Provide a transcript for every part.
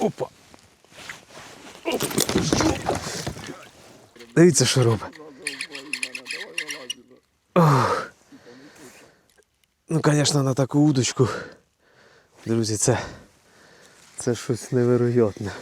Опа. Дивіться, що робить. Ох. Ну, звісно, на таку удочку. Друзі, це, це щось невероятне.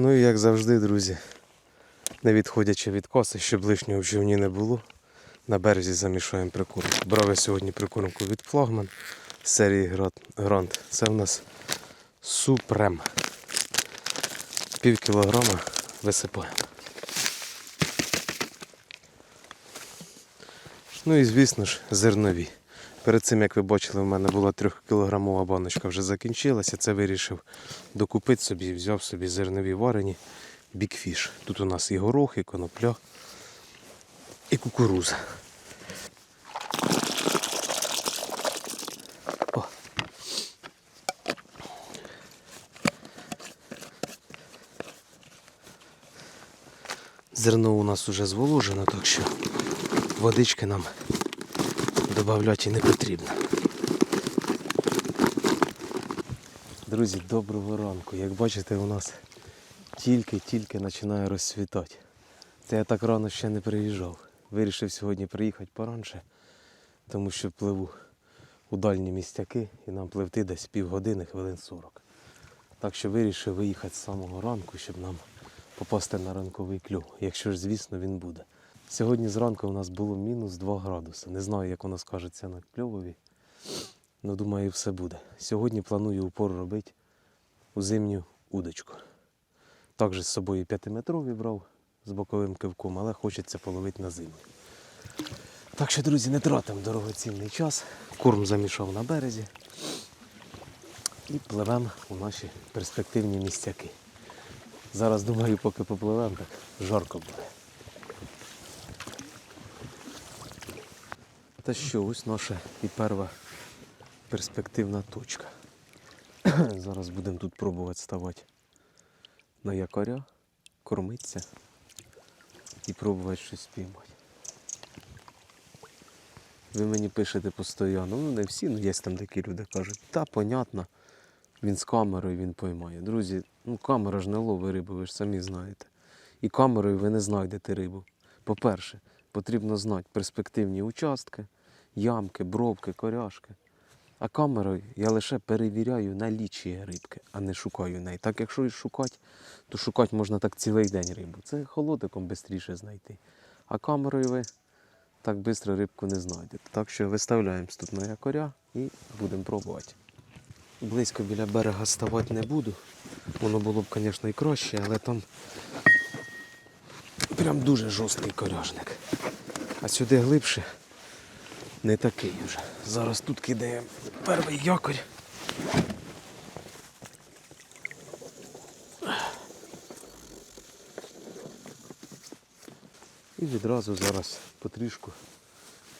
Ну і як завжди, друзі, не відходячи від коси, щоб лишнього в човні не було. На березі замішуємо прикормку. Брав сьогодні прикормку від флагман серії Грант. Це в нас супрем. Пів кілограма висипаємо. Ну і звісно ж зернові. Перед цим, як ви бачили, в мене була 3-кілограмова баночка вже закінчилася. Це вирішив докупити собі, взяв собі зернові варені бікфіш. Тут у нас і горох, і конопля, і кукуруза. Зерно у нас уже зволожено, так що водички нам додати не потрібно. Друзі, доброго ранку. Як бачите, у нас тільки-тільки починає розцвітати. Це я так рано ще не приїжджав. Вирішив сьогодні приїхати поранше, тому що пливу у дальні містяки і нам пливти десь півгодини, хвилин 40. Так що вирішив виїхати з самого ранку, щоб нам попасти на ранковий клюв, якщо ж, звісно, він буде. Сьогодні зранку у нас було мінус 2 градуси. Не знаю, як воно скажеться на кльовові. Ну, думаю, все буде. Сьогодні планую упор робити у зимню удочку. Також з собою 5-метрові брав з боковим кивком, але хочеться половити на зиму. Так що, друзі, не тратимо дорогоцінний час. Корм замішав на березі. І пливемо у наші перспективні місцяки. Зараз думаю, поки попливемо, так жарко буде. Та що, ось наша і перша перспективна точка. Зараз будемо тут пробувати ставати на якоря, кормитися і пробувати щось спіймати. Ви мені пишете постійно, ну не всі, ну є там такі люди кажуть, та понятно, він з камерою він поймає. Друзі, ну камера ж не ловить рибу, ви ж самі знаєте. І камерою ви не знайдете рибу. По-перше, потрібно знати перспективні участки, ямки, бровки, коряшки. А камерою я лише перевіряю наліччя рибки, а не шукаю неї. Так якщо і шукати, то шукати можна так цілий день рибу. Це холодиком швидше знайти. А камерою ви так швидко рибку не знайдете. Так що виставляємось тут на якоря і будемо пробувати. Близько біля берега ставати не буду. Воно було б, звісно, і краще, але там прям дуже жорсткий коряжник. А сюди глибше не такий вже. Зараз тут кидаємо перший якорь. І відразу зараз потрішку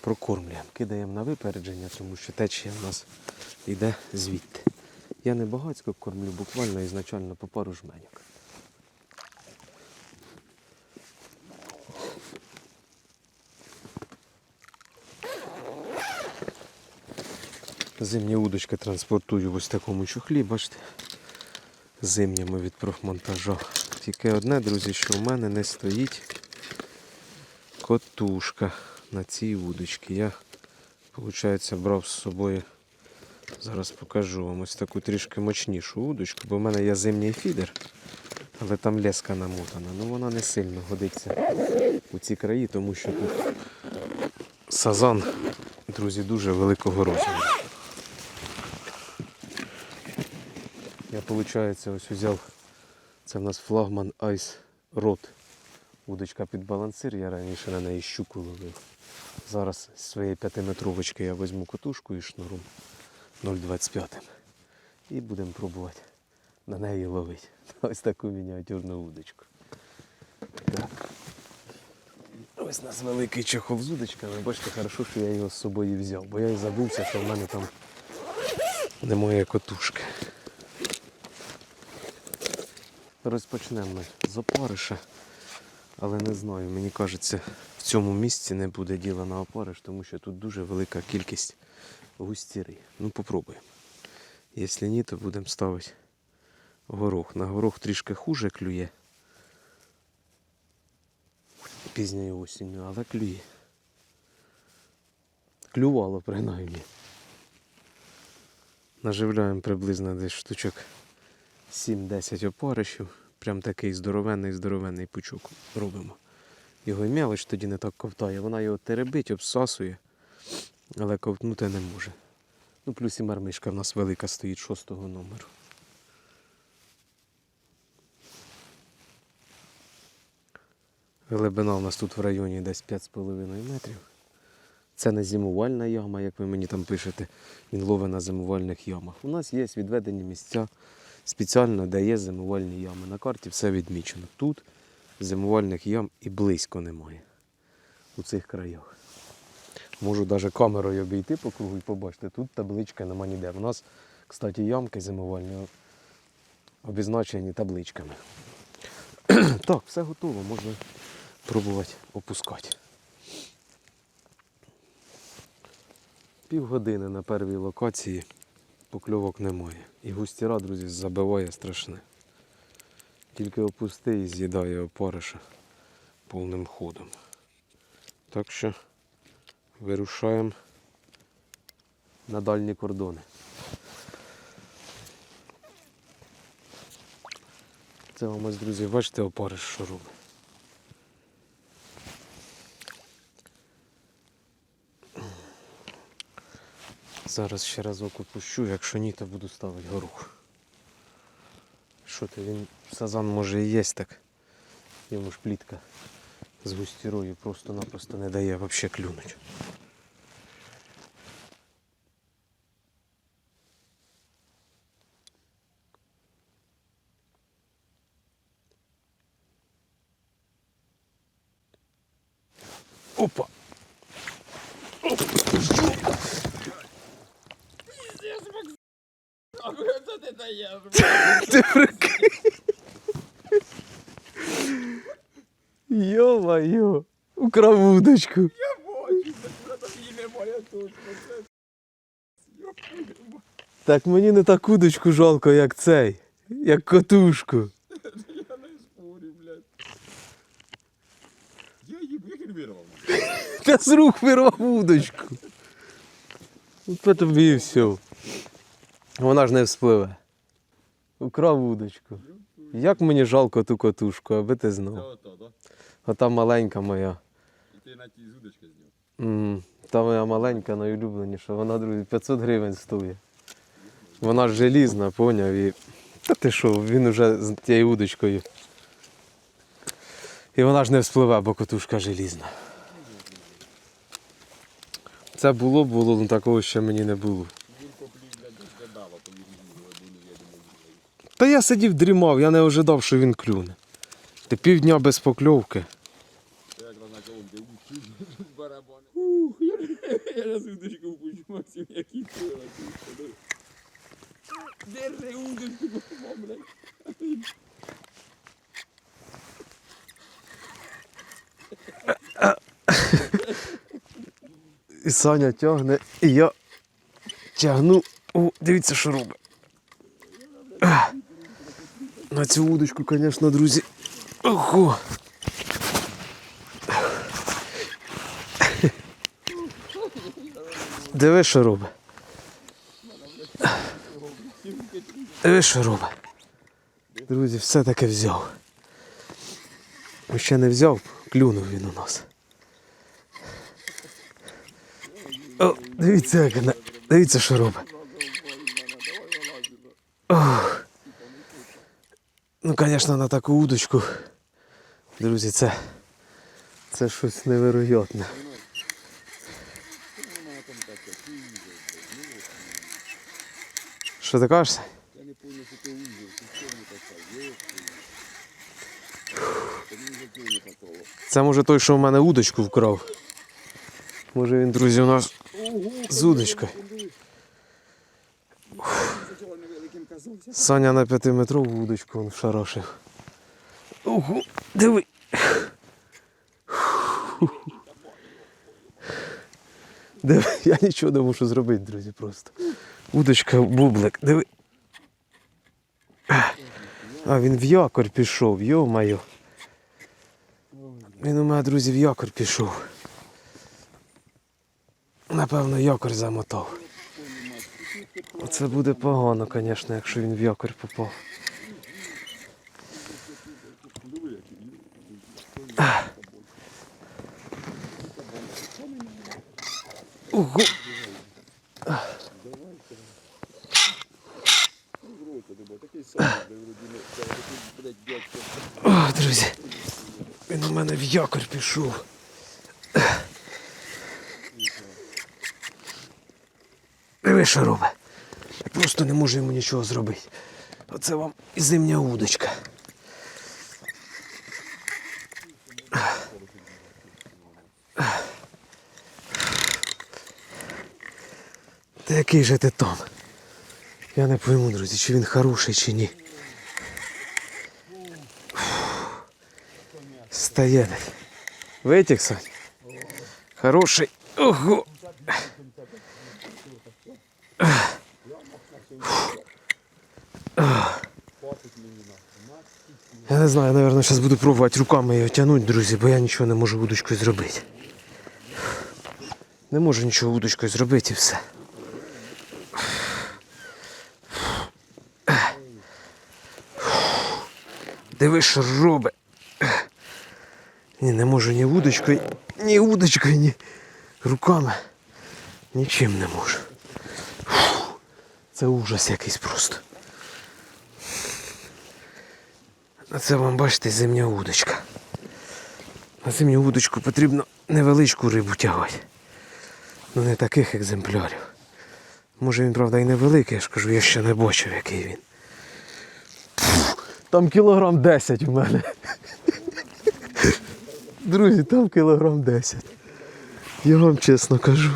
прокормлюємо. Кидаємо на випередження, тому що течія в нас йде звідти. Я не багатько кормлю, буквально ізначально по пару жменьок. Зимні удочки транспортую в ось такому чохлі, бачите, зимніми від профмонтажа. Тільки одне, друзі, що в мене не стоїть котушка на цій удочці. Я, виходить, брав з собою, зараз покажу вам ось таку трішки мощнішу удочку, бо в мене є зимній фідер, але там леска намотана. Ну вона не сильно годиться у ці краї, тому що тут сазан, друзі, дуже великого розміру. Я, виходить, ось взяв, це в нас флагман Ice Rod. Удочка під балансир, я раніше на неї щуку ловив. Зараз з своєї п'ятиметровочки я візьму котушку і шнуром 0,25. І будемо пробувати на неї ловити. Ось таку мініатюрну удочку. Так. Ось у нас великий чохол з удочками. Бачите, хорошо, що я його з собою взяв, бо я і забувся, що в мене там немає котушки. Розпочнемо ми з опариша. Але не знаю, мені кажеться, в цьому місці не буде діла на опариш, тому що тут дуже велика кількість густірей. Ну, попробуємо. Якщо ні, то будемо ставити горох. На горох трішки хуже клює. Пізньою осінню, але клює. Клювало принаймні. Наживляємо приблизно десь штучок 7-10 опаришів. Прям такий здоровенний, здоровенний пучок робимо. Його і мелоч тоді не так ковтає. Вона його теребить, обсасує, але ковтнути не може. Ну, плюс і мармишка в нас велика стоїть шостого номеру. Глибина у нас тут в районі десь 5,5 метрів. Це не зимувальна яма, як ви мені там пишете. Він ловить на зимувальних ямах. У нас є відведені місця спеціально, де є зимувальні ями. На карті все відмічено. Тут зимувальних ям і близько немає у цих краях. Можу навіть камерою обійти по кругу і побачити, тут табличка нема ніде. У нас, кстати, ямки зимувальні обізначені табличками. так, все готово, можна пробувати опускати. Півгодини на первій локації покльовок немає. І густіра, друзі, забиває страшне. Тільки опусти і з'їдає опариша повним ходом. Так що вирушаємо на дальні кордони. Це вам ось, друзі, бачите, опариш, що робить. Зараз ще разок опущу, якщо ні, то буду ставити горох. Що ти, він сазан може і є так. Йому ж плітка з густірою просто-напросто не дає взагалі клюнуть. Опа! Це ти даєш? Ти прикинь. Йо-моє, украв удочку. Я бачу, там її немає тут. Так мені не так удочку жалко, як цей, як котушку. Я не спорю, блядь. Я її вирвав. Та з рук вирвав удочку. От тобі і все. Вона ж не вспливе. Украв удочку. Як мені жалко ту котушку, аби ти знав. Ота маленька моя. І ти на тій удочки зняв. Та моя маленька, найулюбленіша, вона, друзі, 500 гривень стоїть. Вона ж желізна, поняв. І... Та ти що, він уже з тією удочкою. І вона ж не вспливе, бо котушка желізна. Це було, було, але такого ще мені не було. Він коплів, блядь, десь додав, а повір мені годину, я думаю, блядь. Та я сидів дрімав, я не ожидав, що він клюне. Ти півдня без покльовки. На я, раз удочку впущу, Максим, який крила. Держи удочку, блядь. І Саня тягне, і я тягну. О, дивіться, що робить. Ах. На цю удочку, звісно, друзі. Ого. Диви, що робить. Диви, що робить. Друзі, все-таки взяв. Ще не взяв, клюнув він у нас. О, дивіться, як вона. Дивіться, що робить. Ох. звісно, на таку удочку. Друзі, це це щось невероятне. Що ти кажеш? Я не понял, що це узел, ти чого не попав, є. Це може той, що в мене удочку вкрав. Може він, друзі, у нас з удочкою. Саня на п'ятиметрову удочку він шарошив. Ого, диви. Диви, я нічого не можу зробити, друзі, просто. Удочка бублик, диви. А, він в якорь пішов, йо-моє. Він у мене, друзі, в якорь пішов. Напевно, якорь замотав. Оце буде погано, звісно, якщо він в якорь попав. Ого. О, друзі. Він у мене в якорь пішов. Диви, що робить. Просто не можу йому нічого зробити. Оце вам і зимня удочка. Та який же ти там? Я не пойму, друзі, чи він хороший, чи ні. Стає. Витік, Сань? Хороший. Ого. Не знаю, наверное, зараз буду пробувати руками його тягнути, друзі, бо я нічого не можу удочкою зробити. Не можу нічого удочкою зробити і все. Диви, що робить. Ні, не можу ні удочкою, ні удочкою, ні руками. Нічим не можу. Це ужас якийсь просто. А це вам бачите зимня удочка. На зимню удочку потрібно невеличку рибу тягати. Ну не таких екземплярів. Може він, правда, і невеликий, я ж кажу, я ще не бачив, який він. Там кілограм 10 у мене. Друзі, там кілограм 10. Я вам чесно кажу.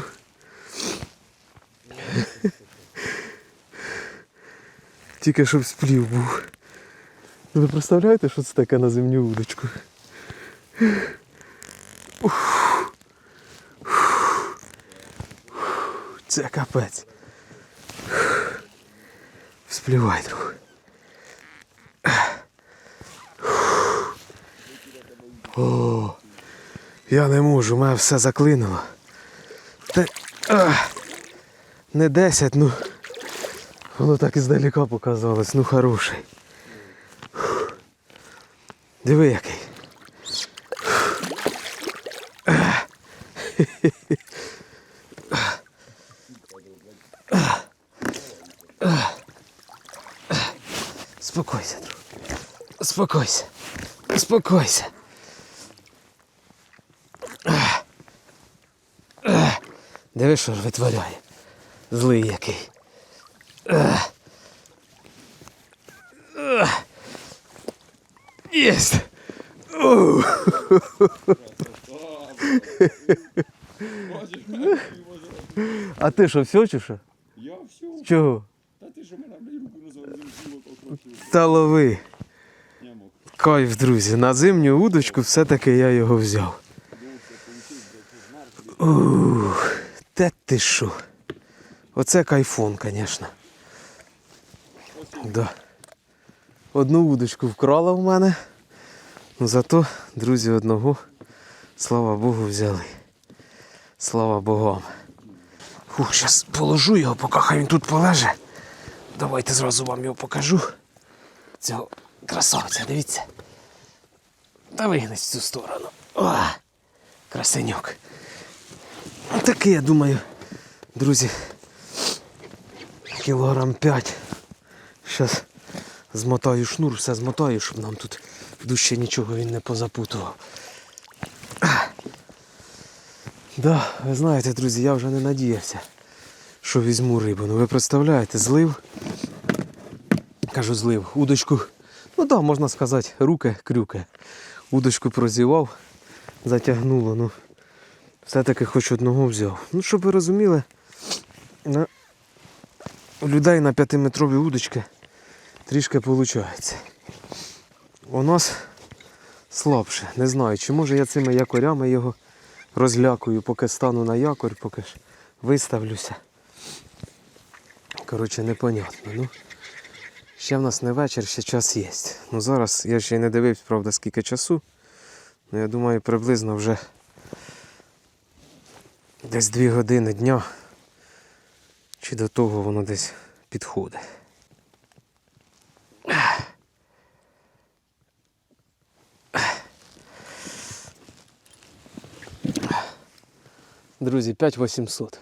Тільки щоб сплів був. Ну, Ви представляєте, що це таке на зимню удочку? Це капець. Сплівай, друг. О, я не можу, мене все заклинило. Та, а, не 10, ну. Воно так іздалека показалось, ну хороший. Диви який. Спокойся, друг. Спокойся. Спокойся. Диви, що ж витворяє. Злий який. Єсть! А ти що, все чи що? Я все. Чого? Та ти що мене блядь, руку зимсіло. Та лови. Кайф, друзі. На зимню удочку все-таки я його взяв. Ух, те ти що. Оце кайфон, звісно. Да. Одну удочку вкрала в мене. Зато, друзі, одного, слава Богу, взяли. Слава Богам. Фух, зараз положу його, поки хай він тут полеже. Давайте зразу вам його покажу. Цього красавця, дивіться. Та вигнись в цю сторону. О, красенюк. Такий, я думаю, друзі, кілограм 5. Зараз змотаю шнур, все змотаю, щоб нам тут душі нічого він не позапутував. Да, ви знаєте, друзі, я вже не надіявся, що візьму рибу. Ну ви представляєте, злив. Кажу, злив. Удочку. Ну так, да, можна сказати, руки крюки. Удочку прозівав. затягнуло. Ну, все-таки хоч одного взяв. Ну, щоб ви розуміли, на... у людей на 5-метрові удочки трішки виходить. У нас слабше. Не знаю, чи може я цими якорями його розлякую, поки стану на якорь, поки ж виставлюся. Коротше, непонятно. Ну, ще в нас не вечір, ще час є. Ну зараз я ще й не дивився, правда, скільки часу. Ну, я думаю, приблизно вже десь 2 години дня. Чи до того воно десь підходить. Друзі, 5800.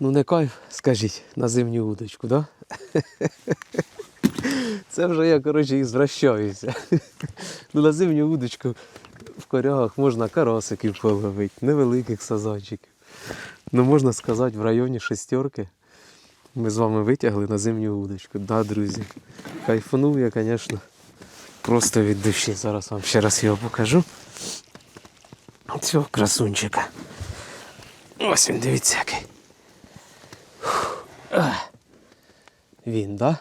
Ну не кайф, скажіть, на зимню удочку, да? Це вже я, коротше, і звращаюся. Ну на зимню удочку в корягах можна карасиків половити, невеликих сазанчиків. Ну можна сказати, в районі шестерки ми з вами витягли на зимню удочку. Да, друзі. Кайфанув я, звісно, просто від душі. Зараз вам ще раз його покажу. Цього красунчика. Ось він, дивіться який. Він, да?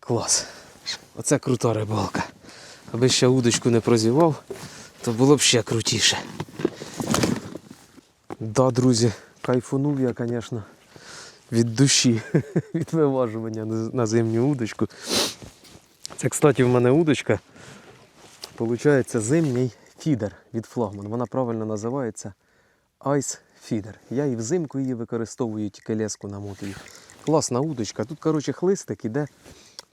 Клас. Оце крута рибалка. Аби ще удочку не прозівав, то було б ще крутіше. Да, друзі, кайфанув я, звісно, від душі, від виважування на зимню удочку. Це, кстати, в мене удочка. Получається зимній фідер від флагман. Вона правильно називається Ice Feeder. Я і взимку її використовую, тільки леску намотую. Класна удочка. Тут, коротше, хлистик іде,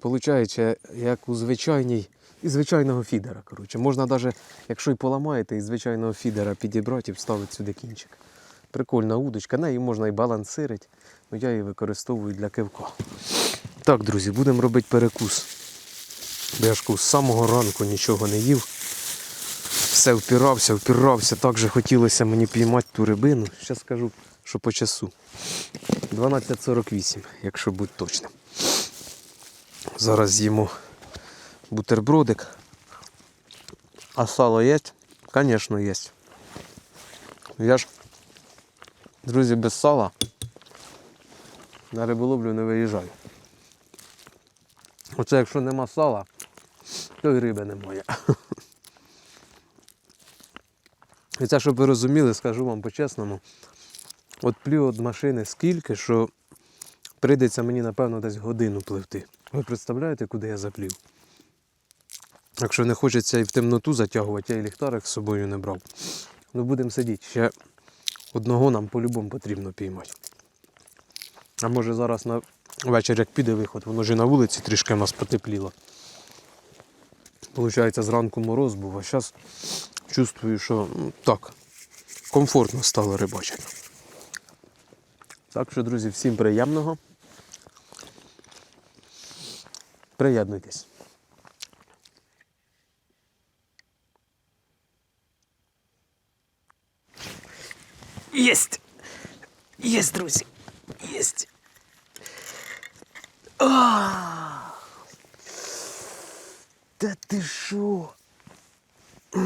виходить, як у звичайній, із звичайного фідера. Коротше. Можна навіть, якщо і поламаєте, із звичайного фідера підібрати і вставити сюди кінчик. Прикольна удочка, неї можна і балансирити, але я її використовую для кивка. Так, друзі, будемо робити перекус. Кажу, з самого ранку нічого не їв. Все впирався, впирався. Так же хотілося мені піймати ту рибину. Зараз скажу, що по часу. 12.48, якщо бути точним. Зараз з'їмо бутербродик. А сало є? Звісно, є. Я ж, друзі, без сала на риболовлю не виїжджаю. Оце якщо нема сала, то й риби немає. І це, щоб ви розуміли, скажу вам по-чесному, от плю від машини скільки, що прийдеться мені, напевно, десь годину пливти. Ви представляєте, куди я заплів? Якщо не хочеться і в темноту затягувати, я і ліхтарик з собою не брав. Ну будемо сидіти. Ще одного нам по-любому потрібно піймати. А може зараз на вечір, як піде виход, воно вже на вулиці трішки в нас потепліло. Получається, зранку мороз був, а зараз чувствую, що ну, так, комфортно стало рибачити. Так що, друзі, всім приємного. Приєднуйтесь. Єсть! Єсть, друзі! Єсть! А! Та ти що? Ви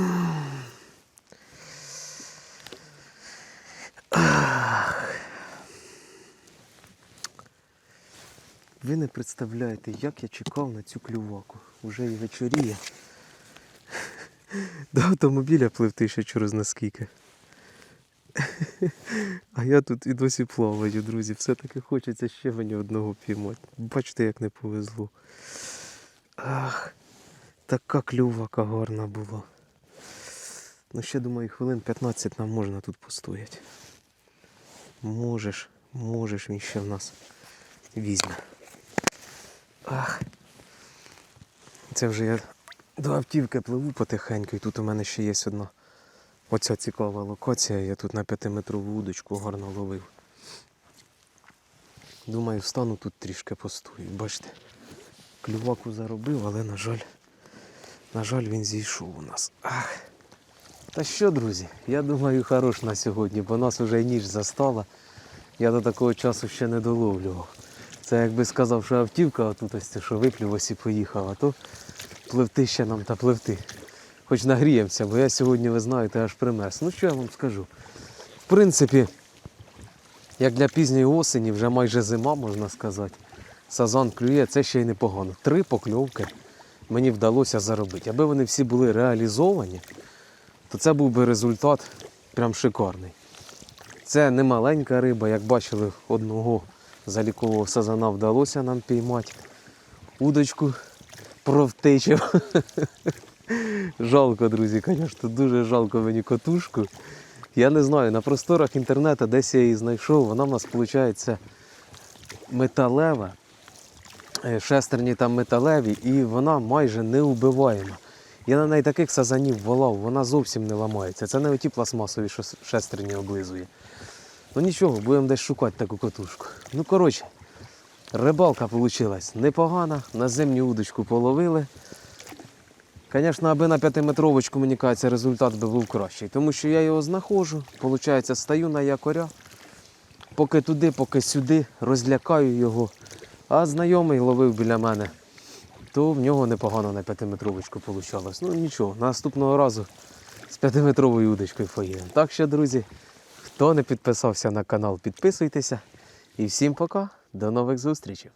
не представляєте, як я чекав на цю клюваку. Уже і вечоріє. До автомобіля пливти ще через наскільки. А я тут і досі плаваю, друзі. Все-таки хочеться ще мені одного піймати. Бачите, як не повезло. Ах, така клювака гарна була. Ну ще думаю, хвилин 15 нам можна тут постояти. Можеш, можеш, він ще в нас візьме. Ах. Це вже я до автівки пливу потихеньку, і тут у мене ще є одна оця цікава локація. Я тут на 5-метрову удочку гарно ловив. Думаю, встану тут трішки постою. Бачите, клюваку заробив, але на жаль, на жаль, він зійшов у нас. Ах. Та що, друзі, я думаю, хорош на сьогодні, бо нас вже ніч застала. Я до такого часу ще не доловлював. Це якби сказав, що автівка отут ось, це, що виплюв ось і поїхав, а то пливти ще нам та пливти. хоч нагріємося, бо я сьогодні, ви знаєте, аж примерз. Ну що я вам скажу? В принципі, як для пізньої осені, вже майже зима, можна сказати. Сазан клює, це ще й непогано. Три покльовки мені вдалося заробити. Аби вони всі були реалізовані, то це був би результат прям шикарний. Це не маленька риба, як бачили, одного залікового сазана вдалося нам піймати. Удочку провтичив. жалко, друзі, звісно, дуже жалко мені котушку. Я не знаю, на просторах інтернету десь я її знайшов, вона в нас виходить металева. Е, Шестерні там металеві, і вона майже не убиваєма. Я на неї таких сазанів волав, вона зовсім не ламається. Це не оті пластмасові шестерні облизує. Ну нічого, будемо десь шукати таку котушку. Ну, коротше, рибалка вийшла непогана, на зимню удочку половили. Звісно, аби на п'ятиметровочку, мені кажеться, результат би був кращий. Тому що я його знаходжу, виходить, стаю на якоря, поки туди, поки сюди, розлякаю його. А знайомий ловив біля мене, то в нього непогано на п'ятиметровочку вийшло. Ну нічого, наступного разу з п'ятиметровою удочкою поїдемо. Так що, друзі, хто не підписався на канал, підписуйтеся. І всім пока, до нових зустрічей.